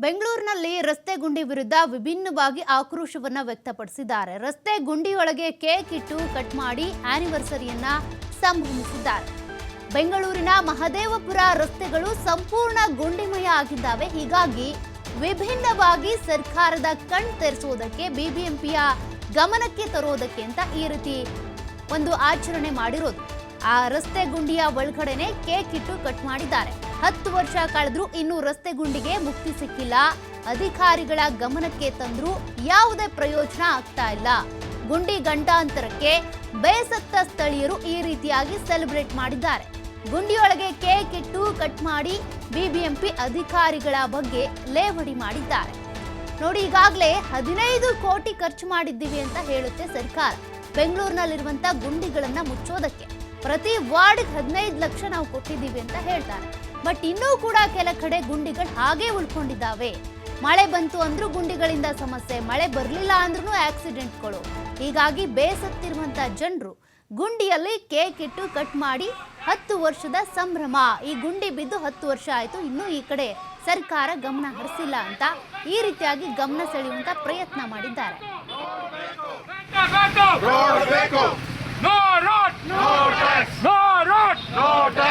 ಬೆಂಗಳೂರಿನಲ್ಲಿ ರಸ್ತೆ ಗುಂಡಿ ವಿರುದ್ಧ ವಿಭಿನ್ನವಾಗಿ ಆಕ್ರೋಶವನ್ನ ವ್ಯಕ್ತಪಡಿಸಿದ್ದಾರೆ. ರಸ್ತೆ ಗುಂಡಿಯೊಳಗೆ ಕೇಕ್ ಇಟ್ಟು ಕಟ್ ಮಾಡಿ ಆನಿವರ್ಸರಿಯನ್ನ ಸಂಭ್ರಮಿಸಿದ್ದಾರೆ. ಬೆಂಗಳೂರಿನ ಮಹದೇವಪುರ ರಸ್ತೆಗಳು ಸಂಪೂರ್ಣ ಗುಂಡಿಮಯ ಆಗಿದ್ದಾವೆ. ಹೀಗಾಗಿ ವಿಭಿನ್ನವಾಗಿ ಸರ್ಕಾರದ ಕಣ್ ತೆರೆಸುವುದಕ್ಕೆ ಬಿಬಿಎಂಪಿಯ ಗಮನಕ್ಕೆ ತರುವುದಕ್ಕೆ ಅಂತ ಈ ರೀತಿ ಒಂದು ಆಚರಣೆ ಮಾಡಿರೋದು. ಆ ರಸ್ತೆ ಗುಂಡಿಯ ಒಳಗಡೆನೆ ಕೇಕ್ ಇಟ್ಟು ಕಟ್ ಮಾಡಿದ್ದಾರೆ. ಹತ್ತು ವರ್ಷ ಕಳೆದ್ರು ಇನ್ನೂ ರಸ್ತೆ ಗುಂಡಿಗೆ ಮುಕ್ತಿ ಸಿಕ್ಕಿಲ್ಲ. ಅಧಿಕಾರಿಗಳ ಗಮನಕ್ಕೆ ತಂದ್ರೂ ಯಾವುದೇ ಪ್ರಯೋಜನ ಆಗ್ತಾ ಇಲ್ಲ. ಗುಂಡಿ ಗಂಟಾಂತರಕ್ಕೆ ಬೇಸತ್ತ ಸ್ಥಳೀಯರು ಈ ರೀತಿಯಾಗಿ ಸೆಲೆಬ್ರೇಟ್ ಮಾಡಿದ್ದಾರೆ. ಗುಂಡಿಯೊಳಗೆ ಕೇಕ್ ಇಟ್ಟು ಕಟ್ ಮಾಡಿ ಬಿಬಿಎಂಪಿ ಅಧಿಕಾರಿಗಳ ಬಗ್ಗೆ ಲೇವಡಿ ಮಾಡಿದ್ದಾರೆ. ನೋಡಿ, ಈಗಾಗಲೇ ಹದಿನೈದು ಕೋಟಿ ಖರ್ಚು ಮಾಡಿದ್ದೀವಿ ಅಂತ ಹೇಳುತ್ತೆ ಸರ್ಕಾರ. ಬೆಂಗಳೂರಿನಲ್ಲಿರುವಂತಹ ಗುಂಡಿಗಳನ್ನ ಮುಚ್ಚೋದಕ್ಕೆ ಪ್ರತಿ ವಾರ್ಡ್ಗೆ ಹದಿನೈದು ಲಕ್ಷ ನಾವು ಕೊಟ್ಟಿದ್ದೀವಿ ಅಂತ ಹೇಳ್ತಾರೆ. ಬಟ್ ಇನ್ನೂ ಕೂಡ ಕೆಲ ಕಡೆ ಗುಂಡಿಗಳು ಹಾಗೆ ಉಳ್ಕೊಂಡಿದ್ದಾವೆ ಮಳೆ ಬಂತು ಅಂದ್ರೂ ಗುಂಡಿಗಳಿಂದ ಸಮಸ್ಯೆ ಮಳೆ ಬರಲಿಲ್ಲ ಅಂದ್ರೂ ಆಕ್ಸಿಡೆಂಟ್ಗಳು ಹೀಗಾಗಿ ಬೇಸತ್ತಿರುವಂತ ಜನರು ಗುಂಡಿಯಲ್ಲಿ ಕೇಕ್ ಇಟ್ಟು ಕಟ್ ಮಾಡಿ ಹತ್ತು ವರ್ಷದ ಸಂಭ್ರಮ ಈ ಗುಂಡಿ ಬಿದ್ದು ಹತ್ತು ವರ್ಷ ಆಯಿತು ಇನ್ನೂ ಈ ಕಡೆ ಸರ್ಕಾರ ಗಮನ ಹರಿಸಿಲ್ಲ ಅಂತ ಈ ರೀತಿಯಾಗಿ ಗಮನ ಸೆಳೆಯುವಂತ ಪ್ರಯತ್ನ ಮಾಡಿದ್ದಾರೆ No road! No road! No!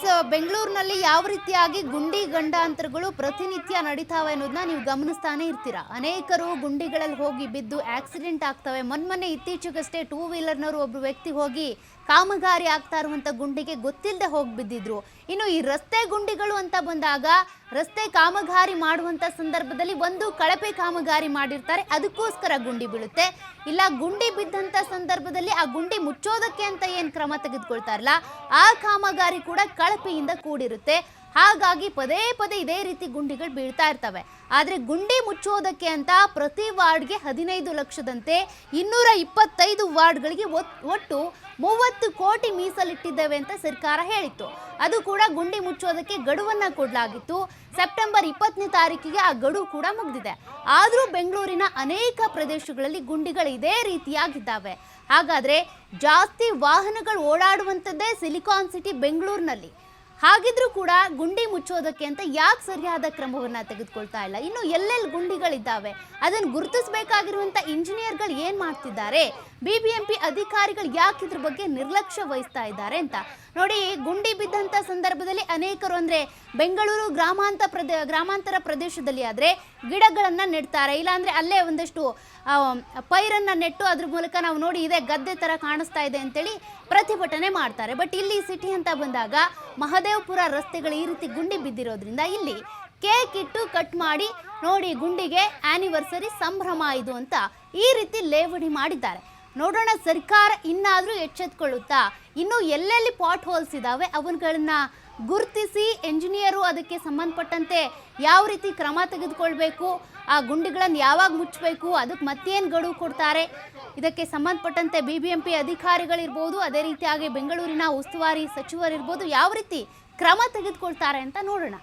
Yes ಬೆಂಗಳೂರಿನಲ್ಲಿ ಯಾವ ರೀತಿಯಾಗಿ ಗುಂಡಿ ಗಂಡಾಂತರಗಳು ಪ್ರತಿನಿತ್ಯ ನಡೀತಾವೆ ಅನ್ನೋದನ್ನ ನೀವು ಗಮನಿಸ್ತಾನೆ ಇರ್ತೀರಾ ಅನೇಕರು ಗುಂಡಿಗಳಲ್ಲಿ ಹೋಗಿ ಬಿದ್ದು ಆಕ್ಸಿಡೆಂಟ್ ಆಗ್ತವೆ ಮೊನ್ನೆ ಇತ್ತೀಚೆಗಷ್ಟೇ ಟೂ ವೀಲರ್ನವರು ಒಬ್ಬರು ವ್ಯಕ್ತಿ ಹೋಗಿ ಕಾಮಗಾರಿ ಆಗ್ತಾ ಇರುವಂಥ ಗುಂಡಿಗೆ ಗೊತ್ತಿಲ್ಲದೆ ಹೋಗಿ ಬಿದ್ದಿದ್ರು. ಇನ್ನು ಈ ರಸ್ತೆ ಗುಂಡಿಗಳು ಅಂತ ಬಂದಾಗ ರಸ್ತೆ ಕಾಮಗಾರಿ ಮಾಡುವಂತ ಸಂದರ್ಭದಲ್ಲಿ ಒಂದು ಕಳಪೆ ಕಾಮಗಾರಿ ಮಾಡಿರ್ತಾರೆ. ಅದಕ್ಕೋಸ್ಕರ ಗುಂಡಿ ಬೀಳುತ್ತೆ. ಇಲ್ಲ, ಗುಂಡಿ ಬಿದ್ದಂತ ಸಂದರ್ಭದಲ್ಲಿ ಆ ಗುಂಡಿ ಮುಚ್ಚೋದಕ್ಕೆ ಅಂತ ಏನು ಕ್ರಮ ತೆಗೆದುಕೊಳ್ತಾರಲ್ಲ? ಆ ಕಾಮಗಾರಿ ಕೂಡ ಕಳಪೆಯಿಂದ ಕೂಡಿರುತ್ತೆ. ಹಾಗಾಗಿ ಪದೇ ಪದೇ ಇದೇ ರೀತಿ ಗುಂಡಿಗಳು ಬೀಳ್ತಾ ಇರ್ತವೆ. ಆದರೆ ಗುಂಡಿ ಮುಚ್ಚೋದಕ್ಕೆ ಅಂತ ಪ್ರತಿ ವಾರ್ಡ್ಗೆ ಹದಿನೈದು ಲಕ್ಷದಂತೆ ಇನ್ನೂರ ಇಪ್ಪತ್ತೈದು ವಾರ್ಡ್ಗಳಿಗೆ ಒಟ್- ಒಟ್ಟು ಮೂವತ್ತು ಕೋಟಿ ಮೀಸಲಿಟ್ಟಿದ್ದೇವೆ ಅಂತ ಸರ್ಕಾರ ಹೇಳಿತ್ತು. ಅದು ಕೂಡ ಗುಂಡಿ ಮುಚ್ಚೋದಕ್ಕೆ ಗಡುವನ್ನ ಕೊಡಲಾಗಿತ್ತು. ಸೆಪ್ಟೆಂಬರ್ ಇಪ್ಪತ್ತನೇ ತಾರೀಕಿಗೆ ಆ ಗಡುವು ಕೂಡ ಮುಗಿದಿದೆ. ಆದರೂ ಬೆಂಗಳೂರಿನ ಅನೇಕ ಪ್ರದೇಶಗಳಲ್ಲಿ ಗುಂಡಿಗಳು ಇದೇ ರೀತಿಯಾಗಿದ್ದಾವೆ. ಹಾಗಾದ್ರೆ ಜಾಸ್ತಿ ವಾಹನಗಳು ಓಡಾಡುವಂಥದ್ದೇ ಸಿಲಿಕಾನ್ ಸಿಟಿ ಬೆಂಗಳೂರಿನಲ್ಲಿ. ಹಾಗಿದ್ರೂ ಕೂಡ ಗುಂಡಿ ಮುಚ್ಚೋದಕ್ಕೆ ಅಂತ ಯಾಕೆ ಸರಿಯಾದ ಕ್ರಮವನ್ನ ತೆಗೆದುಕೊಳ್ತಾ ಇಲ್ಲ? ಇನ್ನು ಎಲ್ಲೆಲ್ಲಿ ಗುಂಡಿಗಳಿದ್ದಾವೆ? ಅದನ್ನು ಗುರುತಿಸಬೇಕಾಗಿರುವಂತ ಇಂಜಿನಿಯರ್ಗಳು ಏನ್ ಮಾಡ್ತಿದ್ದಾರೆ? ಬಿಬಿಎಂಪಿ ಅಧಿಕಾರಿಗಳು ಯಾಕೆ ಇದ್ರ ಬಗ್ಗೆ ನಿರ್ಲಕ್ಷ್ಯ ವಹಿಸ್ತಾ ಇದ್ದಾರೆ ಅಂತ. ನೋಡಿ, ಗುಂಡಿ ಬಿದ್ದಂತ ಸಂದರ್ಭದಲ್ಲಿ ಅನೇಕರು ಅಂದ್ರೆ ಬೆಂಗಳೂರು ಗ್ರಾಮಾಂತರ ಪ್ರದೇ, ಗ್ರಾಮಾಂತರ ಪ್ರದೇಶದಲ್ಲಿ ಆದ್ರೆ ಗಿಡಗಳನ್ನ ನೆಡ್ತಾರೆ. ಇಲ್ಲಾಂದ್ರೆ ಅಲ್ಲೇ ಒಂದಷ್ಟು ಪೈರನ್ನ ನೆಟ್ಟು ಅದ್ರ ಮೂಲಕ ನಾವು ನೋಡಿ ಇದೆ ಗದ್ದೆ ತರ ಕಾಣಿಸ್ತಾ ಇದೆ ಅಂತೇಳಿ ಪ್ರತಿಭಟನೆ ಮಾಡ್ತಾರೆ. ಬಟ್ ಇಲ್ಲಿ ಸಿಟಿ ಅಂತ ಬಂದಾಗ ಮಹದೇವಪುರ ರಸ್ತೆಗಳು ಈ ರೀತಿ ಗುಂಡಿ ಬಿದ್ದಿರೋದ್ರಿಂದ ಇಲ್ಲಿ ಕೇಕ್ ಇಟ್ಟು ಕಟ್ ಮಾಡಿ ನೋಡಿ ಗುಂಡಿಗೆ ಆನಿವರ್ಸರಿ ಸಂಭ್ರಮ ಇದು ಅಂತ ಈ ರೀತಿ ಲೇವಡಿ ಮಾಡಿದ್ದಾರೆ. ನೋಡೋಣ ಸರ್ಕಾರ ಇನ್ನಾದರೂ ಎಚ್ಚೆತ್ಕೊಳ್ಳುತ್ತಾ? ಇನ್ನು ಎಲ್ಲೆಲ್ಲಿ ಪಾಟ್ ಹೋಲ್ಸ್ ಇದಾವೆ? ಅವನ್ಗಳನ್ನ ಗುರುತಿಸಿ ಎಂಜಿನಿಯರು ಅದಕ್ಕೆ ಸಂಬಂಧಪಟ್ಟಂತೆ ಯಾವ ರೀತಿ ಕ್ರಮ ತೆಗೆದುಕೊಳ್ಬೇಕು, ಆ ಗುಂಡಿಗಳನ್ನು ಯಾವಾಗ ಮುಚ್ಚಬೇಕು, ಅದಕ್ಕೆ ಮತ್ತೇನು ಗಡುವು ಕೊಡ್ತಾರೆ? ಇದಕ್ಕೆ ಸಂಬಂಧಪಟ್ಟಂತೆ ಬಿ ಬಿ ಎಂ ಪಿ ಅಧಿಕಾರಿಗಳಿರ್ಬೋದು, ಅದೇ ರೀತಿಯಾಗಿ ಬೆಂಗಳೂರಿನ ಉಸ್ತುವಾರಿ ಸಚಿವರಿರ್ಬೋದು, ಯಾವ ರೀತಿ ಕ್ರಮ ತೆಗೆದುಕೊಳ್ತಾರೆ ಅಂತ ನೋಡೋಣ.